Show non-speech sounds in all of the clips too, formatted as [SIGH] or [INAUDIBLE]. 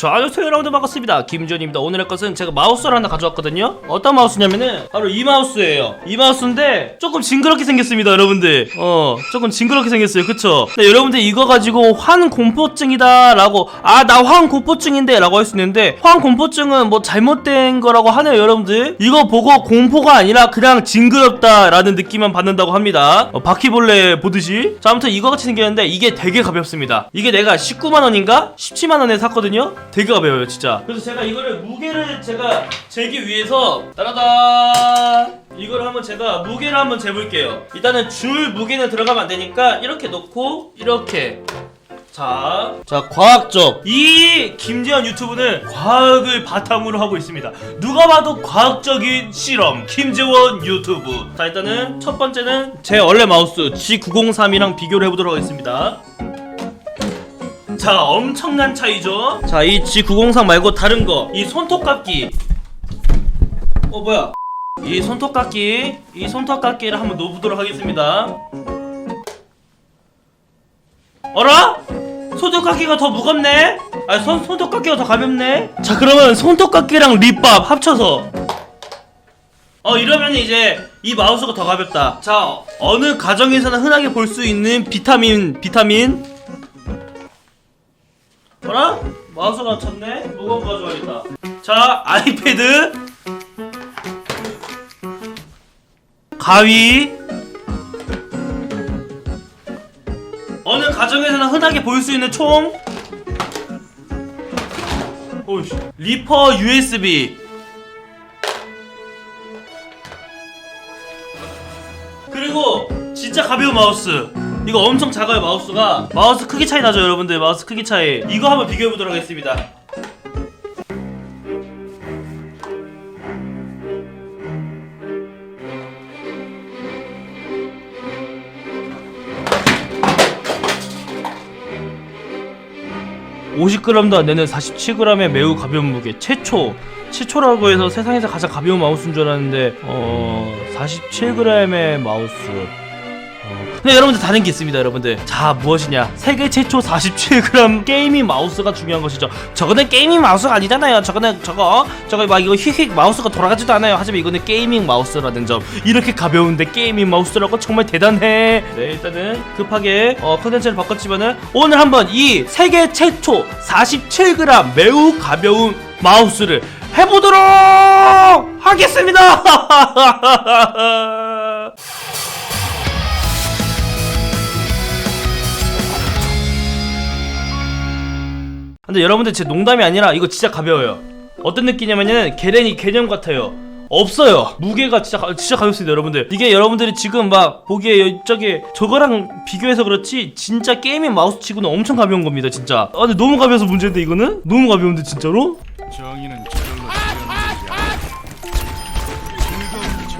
자 안녕하세요 여러분들 반갑습니다. 김지현입니다. 오늘 할 것은 제가 마우스를 하나 가져왔거든요. 어떤 마우스냐면은 바로 이 마우스예요. 이 마우스인데 조금 징그럽게 생겼습니다 여러분들. 어 조금 징그럽게 생겼어요. 그쵸? 네, 여러분들 이거 가지고 환공포증이다 라고 아 나 환공포증인데 라고 할 수 있는데 환공포증은 뭐 잘못된 거라고 하네요 여러분들. 이거 보고 공포가 아니라 그냥 징그럽다 라는 느낌만 받는다고 합니다. 어, 바퀴벌레 보듯이. 자 아무튼 이거 같이 생겼는데 이게 되게 가볍습니다. 이게 내가 19만원인가? 17만원에 샀거든요 되게 가벼워요 진짜. 그래서 제가 이거를 무게를 제가 재기 위해서 따라다! 이걸 한번 제가 무게를 한번 재볼게요. 일단은 줄 무게는 들어가면 안 되니까 이렇게 놓고 이렇게. 자, 자 과학적. 이 김재현 유튜브는 과학을 바탕으로 하고 있습니다. 누가 봐도 과학적인 실험. 김재원 유튜브. 자 일단은 첫 번째는 제 원래 마우스 G903이랑 비교를 해보도록 하겠습니다. 자 엄청난 차이죠. 자 이 G903 말고 다른 거이 손톱깎이. 어 뭐야? 이 손톱깎이 이 손톱깎이를 한번 놓보도록 하겠습니다. 어라? 손톱깎이가 더 무겁네? 아니 손, 손톱깎이가 더 가볍네? 자 그러면 손톱깎이랑 립밥 합쳐서 어 이러면 이제 이 마우스가 더 가볍다 자 어느 가정에서나 흔하게 볼 수 있는 비타민 비타민 어라? 마우스가 쳤네? 무거운 거 가져가겠다. 자 아이패드. 가위. 어느 가정에서나 흔하게 볼 수 있는 총. 오이씨. 리퍼 USB 그리고 진짜 가벼운 마우스 이거 엄청 작아요 마우스가. 마우스 크기 차이 나죠 여러분들? 마우스 크기 차이. 이거 한번 비교해 보도록 하겠습니다. (50g도) 안 되는 (47g의) 매우 가벼운 무게. 최초. 최초라고 해서 세상에서 가장 가벼운 마우스인 줄 알았는데 어 47g의 마우스. 어, 근데 여러분들 다른 게 있습니다 여러분들. 자 무엇이냐? 세계 최초 47g 게이밍 마우스가 중요한 것이죠. 저거는 게이밍 마우스가 아니잖아요. 저거는 저거 저거 막 이거 휙휙 마우스가 돌아가지도 않아요. 하지만 이거는 게이밍 마우스라는 점. 이렇게 가벼운데 게이밍 마우스라고 정말 대단해. 네 일단은 급하게 어 컨텐츠를 바꿨지만은 오늘 한번 이 세계 최초 47g 매우 가벼운 마우스를 해보도록 하겠습니다 [LAUGHS] 근데 여러분들 제 농담이 아니라 이거 진짜 가벼워요. 어떤 느낌이냐면은 개랭이 개념 같아요. 없어요. 무게가 진짜 가- 진짜 가볍습니다, 여러분들. 이게 여러분들이 지금 막 보기에 여- 저기 저거랑 비교해서 그렇지 진짜 게이밍 마우스 치고는 엄청 가벼운 겁니다, 진짜. 아 근데 너무 가벼워서 문제인데 이거는 너무 가벼운데 진짜로? 정의는 저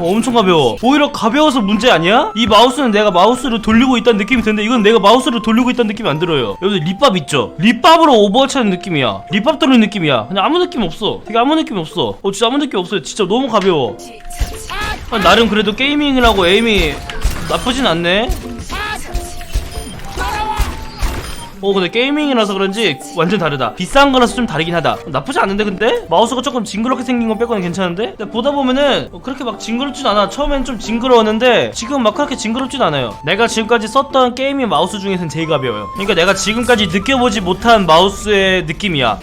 어, 엄청 가벼워. 오히려 가벼워서 문제 아니야? 이 마우스는 내가 마우스를 돌리고 있다는 느낌이 드는데 이건 내가 마우스를 돌리고 있다는 느낌이 안 들어요. 여러분 립밥 있죠? 립밥으로 오버워치 하는 느낌이야. 립밥 돌리는 느낌이야. 그냥 아무 느낌 없어. 되게 아무 느낌 없어. 어 진짜 아무 느낌 없어요. 진짜 너무 가벼워. 아, 나름 그래도 게이밍이라고 에임이 나쁘진 않네. 어 근데 게이밍이라서 그런지 완전 다르다. 비싼 거라서 좀 다르긴 하다. 나쁘지 않은데 근데? 마우스가 조금 징그럽게 생긴 건 빼고는 괜찮은데? 근데 보다 보면은 어, 그렇게 막 징그럽진 않아. 처음엔 좀 징그러웠는데 지금 막 그렇게 징그럽진 않아요. 내가 지금까지 썼던 게이밍 마우스 중에선 제일 가벼워요. 그러니까 내가 지금까지 느껴보지 못한 마우스의 느낌이야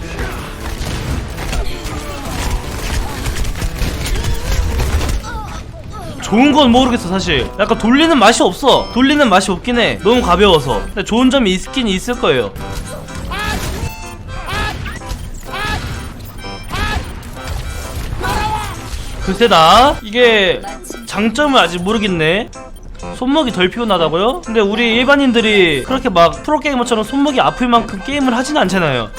좋은 건 모르겠어 사실. 약간 돌리는 맛이 없어. 돌리는 맛이 없긴 해. 너무 가벼워서. 근데 좋은 점이 있긴 있을 거예요. 글쎄다. 이게 장점을 아직 모르겠네. 손목이 덜 피곤하다고요? 근데 우리 일반인들이 그렇게 막 프로게이머처럼 손목이 아플 만큼 게임을 하진 않잖아요.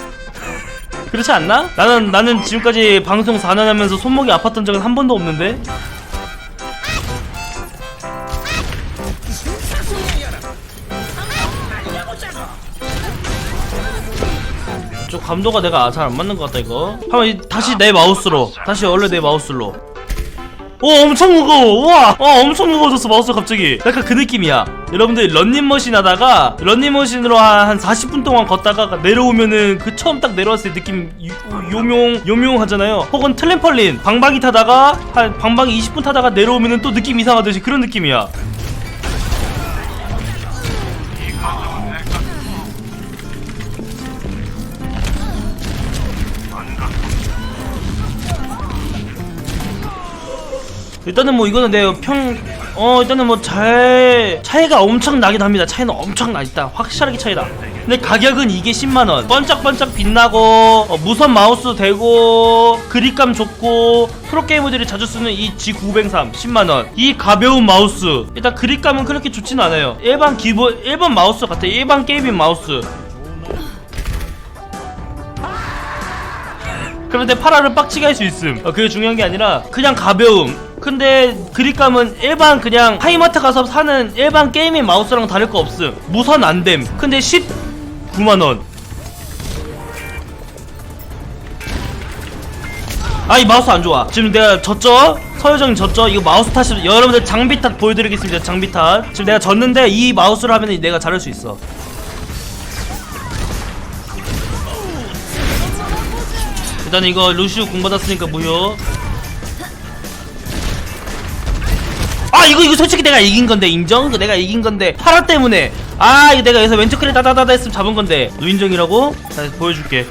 [LAUGHS] 그렇지 않나? 나는 나는 지금까지 방송 4년 하면서 손목이 아팠던 적은 한 번도 없는데 감도가 내가 잘 안 맞는 것 같다 이거. 한번 이- 다시 내 마우스로. 다시 원래 내 마우스로. 어 엄청 무거워. 우와. 어 엄청 무거워졌어 마우스 갑자기. 약간 그 느낌이야. 여러분들 런닝머신 하다가 런닝머신으로 한, 한 40분 동안 걷다가 내려오면은 그 처음 딱 내려왔을 때 느낌 요, 요명 요명하잖아요. 혹은 트램펄린 방방이 타다가 한 방방이 20분 타다가 내려오면은 또 느낌 이상하듯이 그런 느낌이야 일단은 뭐 이거는 내 평, 어, 일단은 뭐 잘, 차이가 엄청 나긴 합니다. 차이는 엄청 나 있다. 확실하게 차이다. 근데 가격은 이게 10만원. 번쩍번쩍 빛나고, 어, 무선 마우스 되고, 그립감 좋고, 프로게이머들이 자주 쓰는 이 G903 10만원. 이 가벼운 마우스. 일단 그립감은 그렇게 좋진 않아요. 일반 기본, 일반 마우스 같아. 일반 게이밍 마우스. 그런데 파라를 빡치게 할 수 있음. 어, 그게 중요한 게 아니라 그냥 가벼움. 근데 그립감은 일반 그냥 하이마트 가서 사는 일반 게이밍 마우스랑 다를 거 없음. 무선 안 됨. 근데 19만 원. 아이 마우스 안 좋아. 지금 내가 졌죠? 서효정이 졌죠? 이거 마우스 탓이 여러분들 장비 탓 보여드리겠습니다. 장비 탓. 지금 내가 졌는데 이 마우스로 하면 내가 잘할 수 있어. 일단 이거 루시우 공 받았으니까 무효. 이거 이거 솔직히 내가 이긴 건데 인정? 내가 이긴 건데 파라 때문에. 아 이거 내가 여기서 왼쪽 클릭 따다다다 했으면 잡은 건데. 노인정이라고? 자 보여줄게.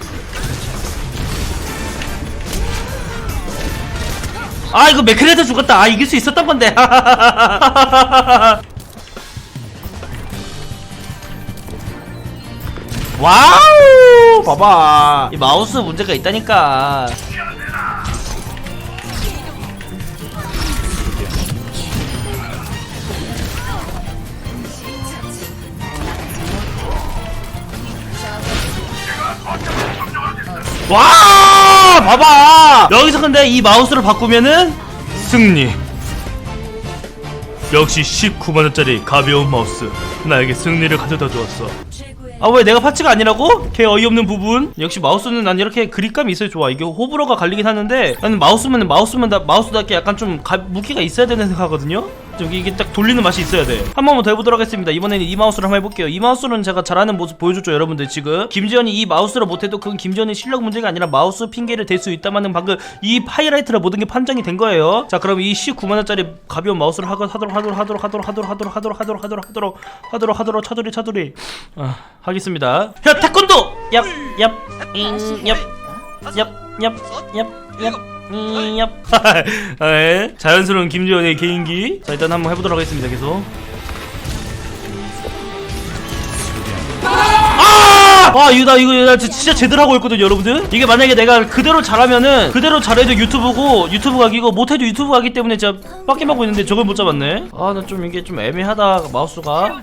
아 이거 맥크레드 죽었다. 아 이길 수 있었던 건데. [LAUGHS] 와우! 봐봐. 이 마우스 문제가 있다니까 와 봐봐. 여기서 근데 이 마우스를 바꾸면은 승리. 역시 19만원짜리 가벼운 마우스. 나에게 승리를 가져다 주었어. 아 왜 내가 파츠가 아니라고? 걔 어이없는 부분. 역시 마우스는 난 이렇게 그립감이 있어야 좋아. 이게 호불호가 갈리긴 하는데 나는 마우스면 마우스면 다 마우스답게 약간 좀 가, 무게가 있어야 되는 생각하거든요 좀 이게 딱 돌리는 맛이 있어야 돼 한 번만 더 해보도록 하겠습니다 이번에는 이 마우스를 한번 해볼게요 이 마우스는 제가 잘하는 모습 보여줬죠 여러분들 지금 김지현이 이 마우스를 못해도 그건 김지현의 실력 문제가 아니라 마우스 핑계를 댈 수 있다마는 방금 이 하이라이트라 모든 게 판정이 된 거예요 자 그럼 이 19만원짜리 가벼운 마우스를 하고 하도록 하도록 하도록 하도록 하도록 하도록 하도록 하도록 하도록 하도록 하도록 하도록 차돌이 차돌이 아, 하겠습니다 야 태권도 얍 얍 잉 얍 얍 얍얍얍 얍 얍. [LAUGHS] 네, 자연스러운 김지현의 개인기. 자, 일단 한번 해보도록 하겠습니다. 계속. 아! 아, 이거 나 이거 나 진짜 제대로 하고 있거든요, 여러분들. 이게 만약에 내가 그대로 잘하면은 그대로 잘해도 유튜브고 유튜브 각이고 못해도 유튜브 각이 때문에 진짜 빡겜하고 있는데 저걸 못 잡았네. 아, 나 좀 이게 좀 애매하다 마우스가.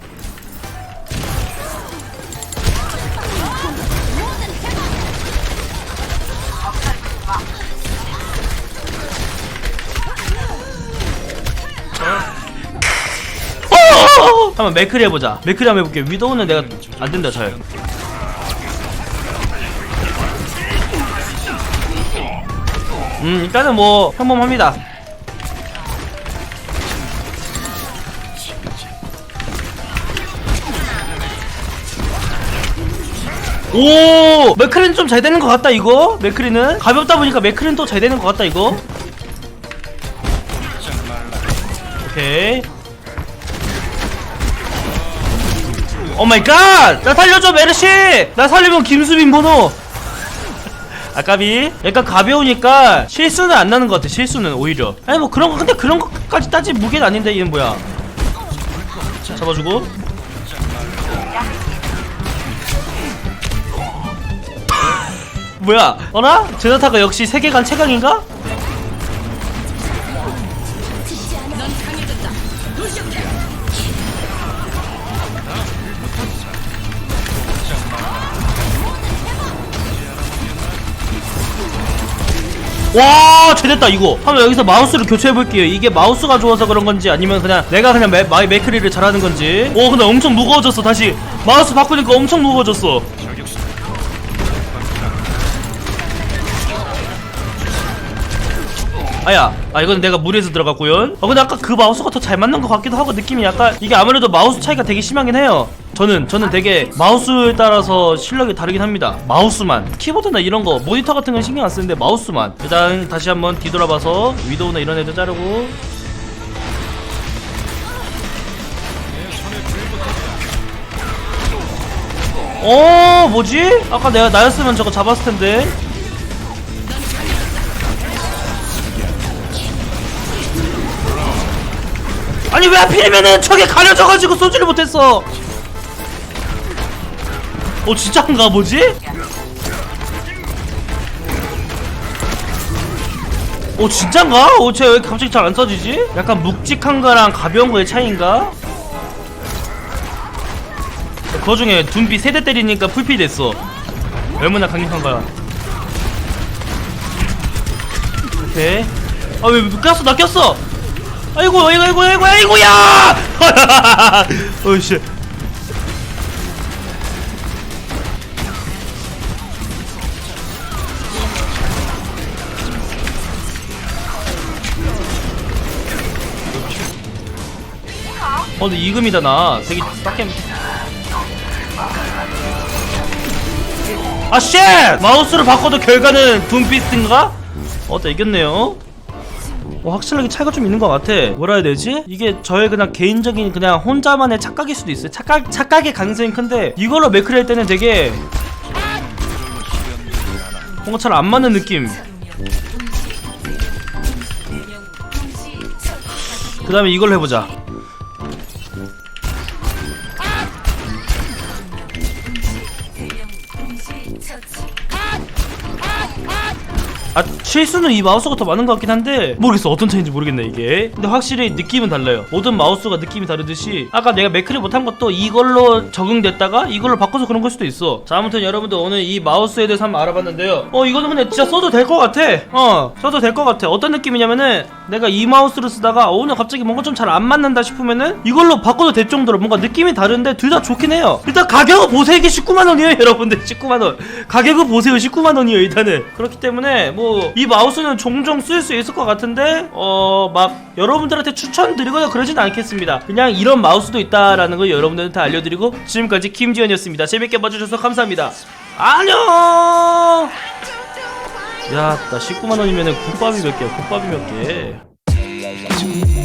한번 맥크리 해보자. 맥크리 한번 해볼게. 위도우는 내가 안 된다 잘. 음 일단은 뭐 평범합니다. 오 맥크리는 좀잘 되는 것 같다 이거 맥크리는 가볍다 보니까 맥크리는 또잘 되는 것 같다 이거 오케이 오 마이 갓! 나 살려줘 메르시! 나 살리면 김수빈 번호! 아까비 약간 가벼우니까 실수는 안 나는 것 같아 실수는 오히려 아니 뭐 그런 거 근데 그런 것까지 따지 무게는 아닌데 얘는 뭐야 잡아주고 뭐야 어라? 제나타가 역시 세계관 최강인가? 와 잘됐다 이거. 한번 여기서 마우스를 교체해볼게요. 이게 마우스가 좋아서 그런 건지 아니면 그냥 내가 그냥 매, 마이 맥크리를 잘하는 건지. 오 근데 엄청 무거워졌어 다시. 마우스 바꾸니까 엄청 무거워졌어 아야 아 이건 내가 무리해서 들어갔고요. 아 근데 아까 그 마우스가 더 잘 맞는 것 같기도 하고 느낌이 약간 이게 아무래도 마우스 차이가 되게 심하긴 해요. 저는 저는 되게 마우스에 따라서 실력이 다르긴 합니다. 마우스만. 키보드나 이런 거 모니터 같은 건 신경 안 쓰는데 마우스만. 일단 다시 한번 뒤돌아봐서 위도우나 이런 애들 자르고. 어 뭐지? 아까 내가 나였으면 저거 잡았을 텐데 아니 왜 하필이면은 저게 가려져가지고 쏘지를 못했어 어 진짜인가 뭐지? 어 진짠가? 어쟤왜 갑자기 잘 안 써지지? 약간 묵직한 거랑 가벼운 거의 차이인가? 그 중에 둔비 세대 때리니까 풀피 됐어 얼마나 강력한 거야 오케이 아왜 꼈어 나 꼈어 아이고 아이고 아이고 아이고 아이고야 [LAUGHS] 어이씨 어 근데 이금이다 나 되게 빡겜 아 쉣! 마우스를 바꿔도 결과는 둠피스인가? 어때 이겼네요 어, 확실하게 차이가 좀 있는 것 같아. 뭐라 해야 되지? 이게 저의 그냥 개인적인 그냥 혼자만의 착각일 수도 있어요. 착각, 착각의 가능성이 큰데 이걸로 매크를 할 때는 되게 뭔가 잘 안 맞는 느낌. 그 다음에 이걸로 해보자 아 실수는 이 마우스가 더 많은 것 같긴 한데 모르겠어. 어떤 차이인지 모르겠네 이게. 근데 확실히 느낌은 달라요. 모든 마우스가 느낌이 다르듯이 아까 내가 매크를 못한 것도 이걸로 적응됐다가 이걸로 바꿔서 그런 걸 수도 있어. 자 아무튼 여러분들 오늘 이 마우스에 대해서 한번 알아봤는데요. 어 이거는 근데 진짜 써도 될 것 같아. 어 써도 될 것 같아. 어떤 느낌이냐면은 내가 이 마우스를 쓰다가 어, 오늘 갑자기 뭔가 좀 잘 안 맞는다 싶으면은 이걸로 바꿔도 될 정도로 뭔가 느낌이 다른데 둘 다 좋긴 해요. 일단 가격은 보세요. 이게 19만원이에요 [LAUGHS] 여러분들. 19만원. 가격은 보세요. 19만원이에요 일단은. 그렇기 때문에 뭐 이 마우스는 종종 쓸 수 있을 것 같은데 어 막 여러분들한테 추천드리거나 그러진 않겠습니다. 그냥 이런 마우스도 있다라는 걸 여러분들한테 알려드리고 지금까지 김지현이었습니다. 재밌게 봐주셔서 감사합니다. 안녕 야 나 19만 원이면은 국밥이 몇 개야 국밥이 몇 개